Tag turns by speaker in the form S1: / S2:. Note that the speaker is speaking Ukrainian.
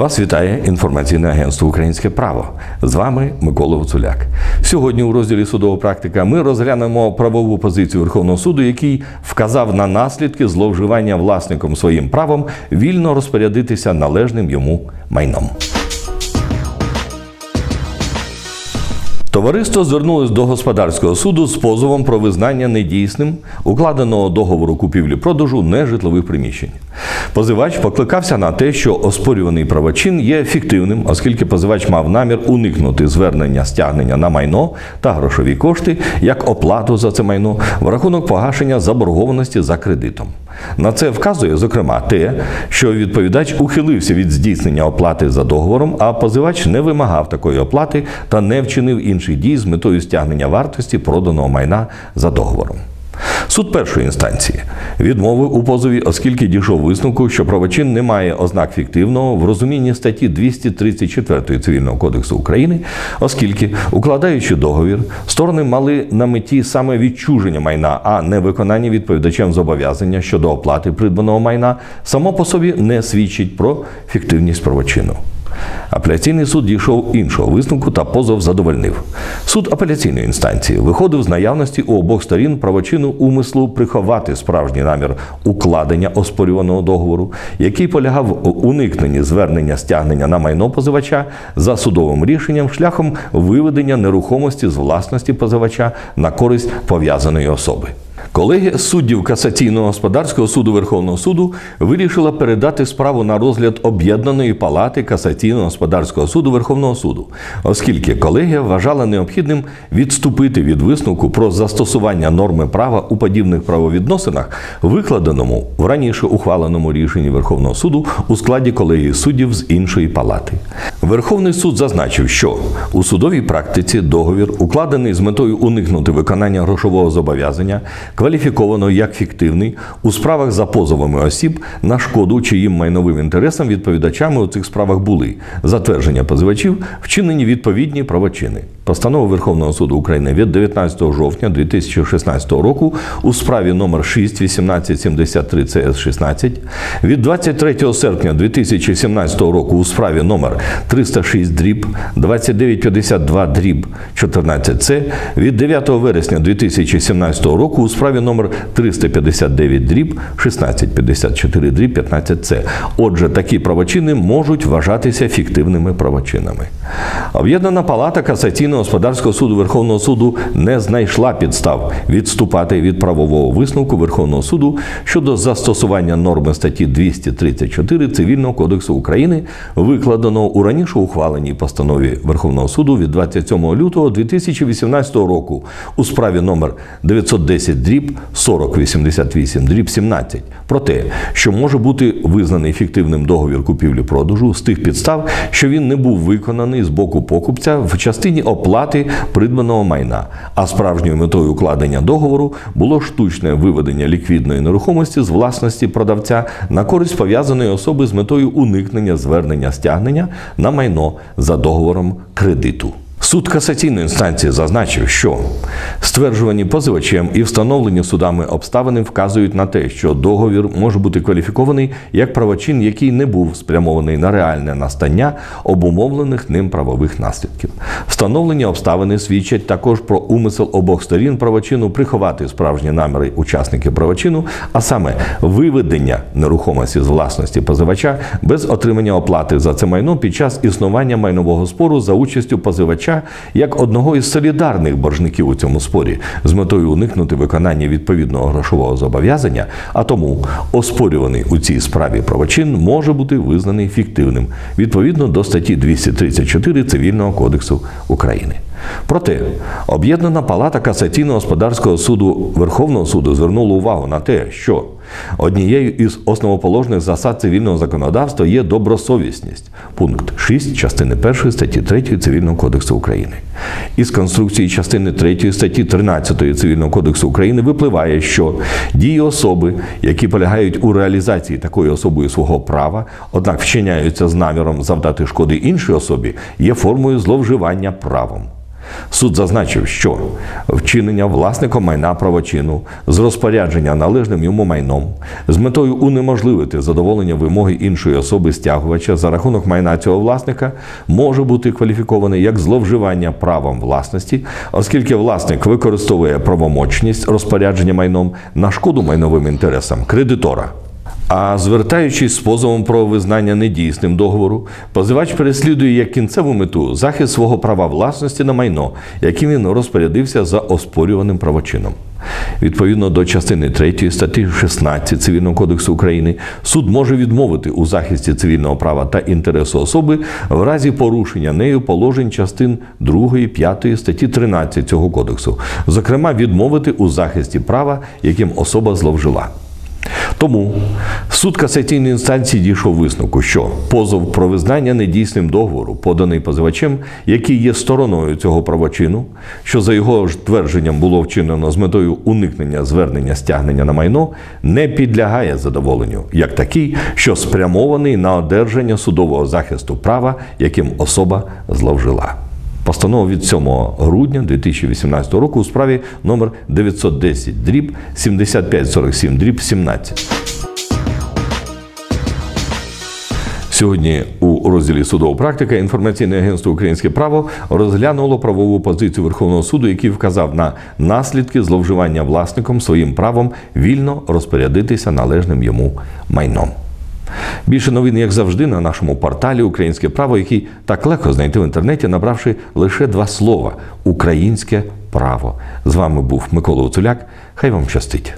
S1: Вас вітає інформаційне агентство Українське Право. З вами Микола Гуцуляк. Сьогодні у розділі судова практика ми розглянемо правову позицію Верховного суду, який вказав на наслідки зловживання власником своїм правом вільно розпорядитися належним йому майном. Товариство звернулось до господарського суду з позовом про визнання недійсним укладеного договору купівлі-продажу нежитлових приміщень. Позивач покликався на те, що оспорюваний правочин є фіктивним, оскільки позивач мав намір уникнути звернення стягнення на майно та грошові кошти як оплату за це майно в рахунок погашення заборгованості за кредитом. На це вказує, зокрема, те, що відповідач ухилився від здійснення оплати за договором, а позивач не вимагав такої оплати та не вчинив інших дій з метою стягнення вартості проданого майна за договором. Суд першої інстанції відмовив у позові, оскільки дійшов висновку, що правочин не має ознак фіктивного в розумінні статті 234 Цивільного кодексу України, оскільки, укладаючи договір, сторони мали на меті саме відчуження майна, а не виконання відповідачем зобов'язання щодо оплати придбаного майна, само по собі не свідчить про фіктивність правочину. Апеляційний суд дійшов іншого висновку та позов задовольнив. Суд апеляційної інстанції виходив з наявності у обох сторін правочину умислу приховати справжній намір укладення оспорюваного договору, який полягав у уникненні звернення стягнення на майно позивача за судовим рішенням шляхом виведення нерухомості з власності позивача на користь пов'язаної особи. Колегія суддів касаційного господарського суду Верховного суду вирішила передати справу на розгляд об'єднаної палати касаційного господарського суду Верховного суду, оскільки колегія вважала необхідним відступити від висновку про застосування норми права у подібних правовідносинах, викладеному в раніше ухваленому рішенні Верховного суду у складі колегії суддів з іншої палати. Верховний суд зазначив, що у судовій практиці договір, укладений з метою уникнути виконання грошового зобов'язання, кваліфіковано як фіктивний у справах за позовами осіб на шкоду, чиїм майновим інтересам відповідачами у цих справах були затвердження позивачів, вчинені відповідні правочини. Постанова Верховного суду України від 19 жовтня 2016 року у справі номер 6 1873 cs 16 від 23 серпня 2017 року у справі номер 306 дріб 2952 дріб 14 с від 9 вересня 2017 року у справі номер 359 дріб 1654 дріб 15 с Отже, такі правочини можуть вважатися фіктивними правочинами. Об'єднана палата касаційного господарського суду Верховного суду не знайшла підстав відступати від правового висновку Верховного суду щодо застосування норми статті 234 Цивільного кодексу України, викладеного у раніше ухваленій постанові Верховного суду від 27 лютого 2018 року у справі номер 910 дріб 4088 дріб 17 про те, що може бути визнаний фіктивним договір купівлі-продажу з тих підстав, що він не був виконаний з боку покупця в частині оплати придбаного майна, а справжньою метою укладення договору було штучне виведення ліквідної нерухомості з власності продавця на користь пов'язаної особи з метою уникнення звернення стягнення на майно за договором кредиту. Суд касаційної інстанції зазначив, що стверджувані позивачем і встановлені судами обставини вказують на те, що договір може бути кваліфікований як правочин, який не був спрямований на реальне настання обумовлених ним правових наслідків. Встановлені обставини свідчать також про умисел обох сторін правочину приховати справжні наміри учасників правочину, а саме виведення нерухомості з власності позивача без отримання оплати за це майно під час існування майнового спору за участю позивача як одного із солідарних боржників у цьому спорі з метою уникнути виконання відповідного грошового зобов'язання, а тому оспорюваний у цій справі правочин може бути визнаний фіктивним відповідно до статті 234 Цивільного кодексу України. Проте об'єднана палата касаційного господарського суду Верховного суду звернула увагу на те, що однією із основоположних засад цивільного законодавства є добросовісність, пункт 6 частини 1 статті 3 Цивільного кодексу України. Із конструкції частини 3 статті 13 Цивільного кодексу України випливає, що дії особи, які полягають у реалізації такою особою свого права, однак вчиняються з наміром завдати шкоди іншій особі, є формою зловживання правом. Суд зазначив, що вчинення власником майна правочину з розпорядження належним йому майном з метою унеможливити задоволення вимоги іншої особи стягувача за рахунок майна цього власника може бути кваліфіковане як зловживання правом власності, оскільки власник використовує правомочність розпорядження майном на шкоду майновим інтересам кредитора. А звертаючись з позовом про визнання недійсним договору, позивач переслідує як кінцеву мету захист свого права власності на майно, яким він розпорядився за оспорюваним правочином. Відповідно до частини 3 статті 16 Цивільного кодексу України, суд може відмовити у захисті цивільного права та інтересу особи в разі порушення нею положень частин 2, 5 статті 13 цього кодексу, зокрема, відмовити у захисті права, яким особа зловжила. Тому суд касаційної інстанції дійшов висновку, що позов про визнання недійсним договору, поданий позивачем, який є стороною цього правочину, що за його ж твердженням було вчинено з метою уникнення звернення стягнення на майно, не підлягає задоволенню, як такий, що спрямований на одержання судового захисту права, яким особа зловжила. Постанова від 7 грудня 2018 року у справі номер 910 дріб 7547 дріб 17. Сьогодні у розділі судова практика інформаційне агентство Українське право розглянуло правову позицію Верховного суду, який вказав на наслідки зловживання власником своїм правом вільно розпорядитися належним йому майном. Більше новин, як завжди, на нашому порталі Українське право, який так легко знайти в інтернеті, набравши лише два слова Українське право. З вами був Микола Уцуляк. Хай вам щастить.